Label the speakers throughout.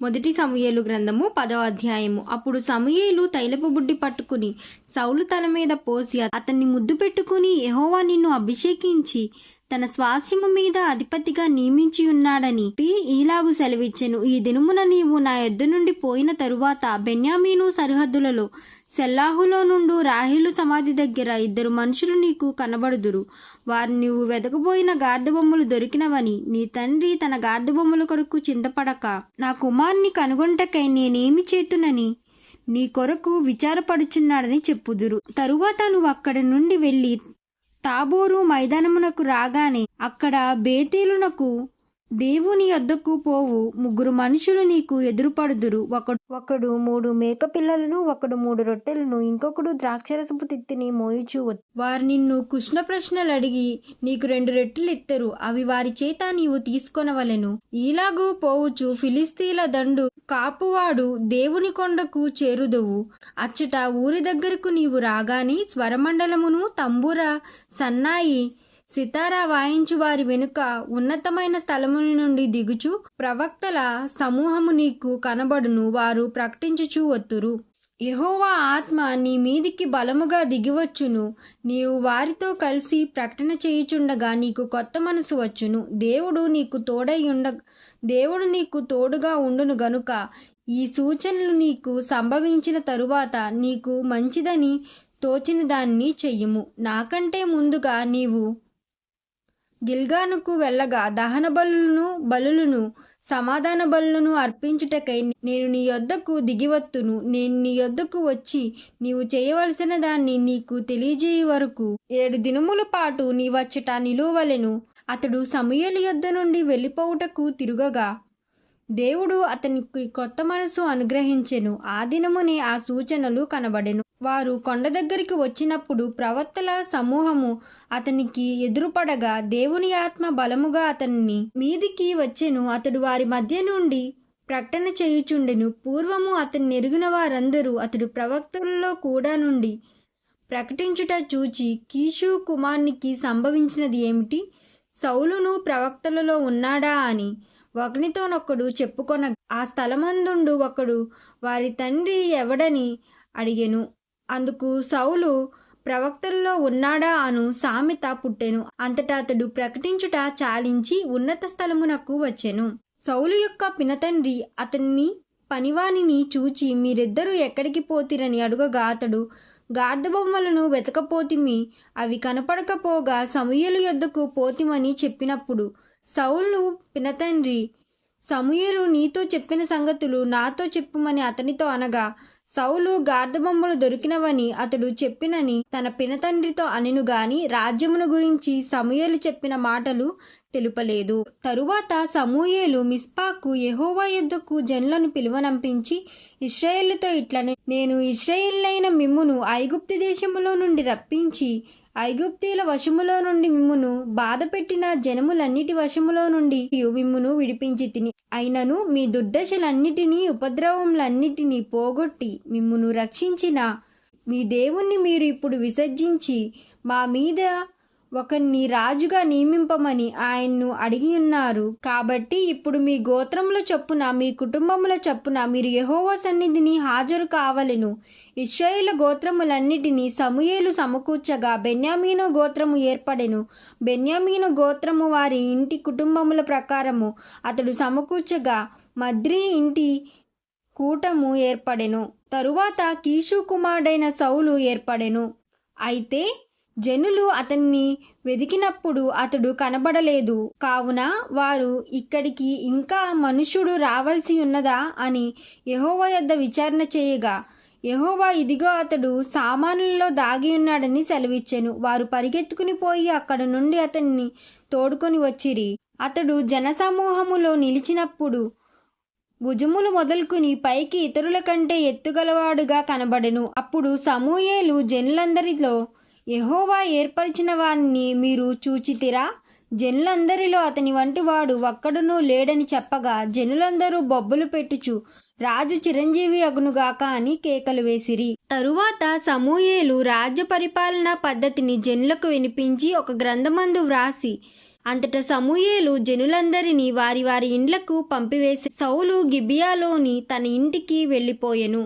Speaker 1: మొదటి సమూయేలు గ్రంథము పదో అధ్యాయము. అప్పుడు సమూయేలు తైలపు బుడ్డి పట్టుకుని సౌలు తల మీద పోసి అతన్ని ముద్దు పెట్టుకుని ఎహోవా నిన్ను అభిషేకించి తన స్వాస్యము మీద అధిపతిగా నియమించి ఉన్నాడని పి ఈలాగు సెలవిచ్చెను. ఈ దినమున నీవు నా ఎద్దు నుండి పోయిన తరువాత బెన్యామీను సరిహద్దులలో సెల్లాహులో నుండు రాహిలు సమాధి దగ్గర ఇద్దరు మనుషులు నీకు కనబడుదురు. వారు నీవు వెదకబోయిన గార్ధబొమ్మలు దొరికినవని నీ తండ్రి తన గార్ధబొమ్మల కొరకు చింతపడక నా కుమార్ని కనుగొంటకై నేనేమి చేతునని నీ కొరకు విచారపడుచున్నాడని చెప్పుదురు. తరువాత నువ్వు అక్కడి నుండి వెళ్ళి తాబోరు మైదానమునకు రాగానే అక్కడ బేతేలునకు దేవుని యొద్దకు పోవు. ముగ్గురు మనుషులు నీకు ఎదురుపడుదురు. ఒకడు ఒకడు మూడు మేక పిల్లలను ఒకడు మూడు రొట్టెలను ఇంకొకడు ద్రాక్షరసపు తిత్తిని మోయిచూ వారు నిన్ను కృష్ణ ప్రశ్నలు అడిగి నీకు రెండు రొట్టెలు ఇత్తరు. అవి వారి చేత నీవు తీసుకొనవలెను. ఇలాగూ పోవుచు ఫిలిస్తీల దండు కాపువాడు దేవుని కొండకు చేరుదువు. అచ్చట ఊరి దగ్గరకు నీవు రాగాని స్వరమండలమును తంబూర సన్నాయి సితారా వాయించు వారి వెనుక ఉన్నతమైన స్థలముల నుండి దిగుచు ప్రవక్తల సమూహము నీకు కనబడును వారు ప్రకటించుచూ వత్తురు. యహోవా ఆత్మ నీ మీదికి బలముగా దిగివచ్చును. నీవు వారితో కలిసి ప్రకటన చేయుచుండగా నీకు కొత్త మనసు వచ్చును. దేవుడు నీకు తోడై ఉండ దేవుడు నీకు తోడుగా ఉండును గనుక ఈ సూచనలు నీకు సంభవించిన తరువాత నీకు మంచిదని తోచిన దాన్ని చెయ్యము. నాకంటే ముందుగా నీవు గిల్గానుకు వెళ్ళగా దహన బలులను బలులను సమాధాన బలులను అర్పించుటకై నేను నీ యొద్దకు దిగివత్తును. నేను నీ యొద్దకు వచ్చి నీవు చేయవలసిన దాన్ని నీకు తెలియజేయ వరకు ఏడు దినముల పాటు నీ వచ్చట నిలువలెను అతడు సమయలు యొద్ద నుండి వెళ్ళిపోవుటకు తిరుగగా దేవుడు అతనికి కొత్త మనసు అనుగ్రహించెను. ఆ దినమునే ఆ సూచనలు కనబడెను. వారు కొండ దగ్గరికి వచ్చినప్పుడు ప్రవక్తల సమూహము అతనికి ఎదురుపడగా దేవుని ఆత్మ బలముగా అతన్ని మీదికి వచ్చెను. అతడు వారి మధ్య నుండి ప్రకటన చేయుచుండెను. పూర్వము అతన్ని ఎరిగిన వారందరూ అతడు ప్రవక్తలలో కూడా నుండి ప్రకటించుట చూచి కీషు కుమార్నికి సంభవించినది ఏమిటి? సౌలును ప్రవక్తలలో ఉన్నాడా అని ఒకనితోనొక్కడు చెప్పుకొన ఆ స్థలమందుండు ఒకడు వారి తండ్రి ఎవడని అడిగెను. అందుకు సౌలు ప్రవక్తలలో ఉన్నాడా అను సామెత పుట్టెను. అంతటా అతడు ప్రకటించుట చాలించి ఉన్నత స్థలమునకు వచ్చెను. సౌలు యొక్క పినతండ్రి అతన్ని పనివానిని చూచి మీరిద్దరూ ఎక్కడికి పోతిరని అడుగగా అతడు గార్ధబొమ్మలను వెతకపోతిమి. అవి కనపడకపోగా సమూయలు యొద్దకు పోతిమని చెప్పినప్పుడు సౌలు పినతండ్రి సమూయలు నీతో చెప్పిన సంగతులు నాతో చెప్పుమని అతనితో అనగా సౌలు గార్ధబొమ్మలు దొరికినవని అతడు చెప్పినని తన పినతండ్రితో అనెను గాని రాజ్యమును గురించి సమూయేలు చెప్పిన మాటలు తెలుపలేదు. తరువాత సమూయేలు మిస్పాకు యహోవా యుద్ధకు జనులను పిలువనంపించి ఇస్రాయేళ్ళతో ఇట్లనే నేను ఇస్రాయేళ్ళైన మిమ్మును ఐగుప్తి దేశములో నుండి రప్పించి ఐగుప్తీల వశములో నుండి మిమ్మును బాధ పెట్టిన జనములన్నిటి వశములో నుండి మిమ్మును విడిపించి తిని అయినను మీ దుర్దశలన్నిటినీ ఉపద్రవములన్నిటినీ పోగొట్టి మిమ్మును రక్షించిన మీ దేవుణ్ణి మీరు ఇప్పుడు విసర్జించి మా మీద ఒకరిని రాజుగా నియమింపమని ఆయన్ను అడిగి ఉన్నారు కాబట్టి ఇప్పుడు మీ గోత్రముల చొప్పున మీ కుటుంబముల చొప్పున మీరు యెహోవా సన్నిధిని హాజరు కావలెను. ఇస్రాయేలు గోత్రములన్నిటినీ సమూయేలు సమకూర్చగా బెన్యామీను గోత్రము ఏర్పడెను. బెన్యామీను గోత్రము వారి ఇంటి కుటుంబముల ప్రకారము అతడు సమకూర్చగా మద్రి ఇంటి కూటము ఏర్పడెను. తరువాత కీషు కుమారుడైన సౌలు ఏర్పడెను. అయితే జనులు అతన్ని వెదికినప్పుడు అతడు కనబడలేదు. కావున వారు ఇక్కడికి ఇంకా మనుషుడు రావాల్సి ఉన్నదా అని యహోవ యొద్ద విచారణ చేయగా యహోవా ఇదిగో అతడు సామానుల్లో దాగి ఉన్నాడని సెలవిచ్చెను. వారు పరిగెత్తుకుని పోయి అక్కడ నుండి అతన్ని తోడుకొని వచ్చిరి. అతడు జనసమూహములో నిలిచినప్పుడు భుజములు మొదలుకుని పైకి ఇతరుల కంటే ఎత్తుగలవాడుగా కనబడెను. అప్పుడు సమూయేలు జనులందరిలో యహోవా ఏర్పరిచిన వారిని మీరు చూచితిరా. జనులందరిలో అతని వంటి వాడు ఒక్కడునూ లేడని చెప్పగా జనులందరూ బొబ్బలు పెట్టుచు రాజు చిరంజీవి అగునుగాక అని కేకలు వేసిరి. తరువాత సమూయేలు రాజ్య పరిపాలనా పద్ధతిని జనులకు వినిపించి ఒక గ్రంథమందు వ్రాసి అంతట సమూయేలు జనులందరినీ వారి వారి ఇండ్లకు పంపివేసి సౌలు గిబియాలోని తన ఇంటికి వెళ్ళిపోయెను.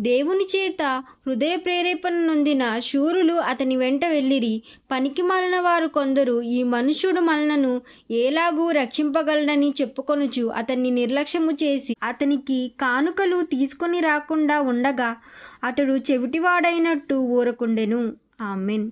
Speaker 1: దేవుని చేత హృదయ ప్రేరేపణ నొందిన శూరులు అతని వెంట వెళ్ళిరి. పనికి మాలిన వారు కొందరు ఈ మనుష్యుడు మనలను ఏలాగూ రక్షింపగలడని చెప్పుకొనుచు అతన్ని నిర్లక్ష్యము చేసి అతనికి కానుకలు తీసుకొని రాకుండా ఉండగా అతడు చెవిటివాడైనట్టు ఊరకుండెను. ఆమెన్.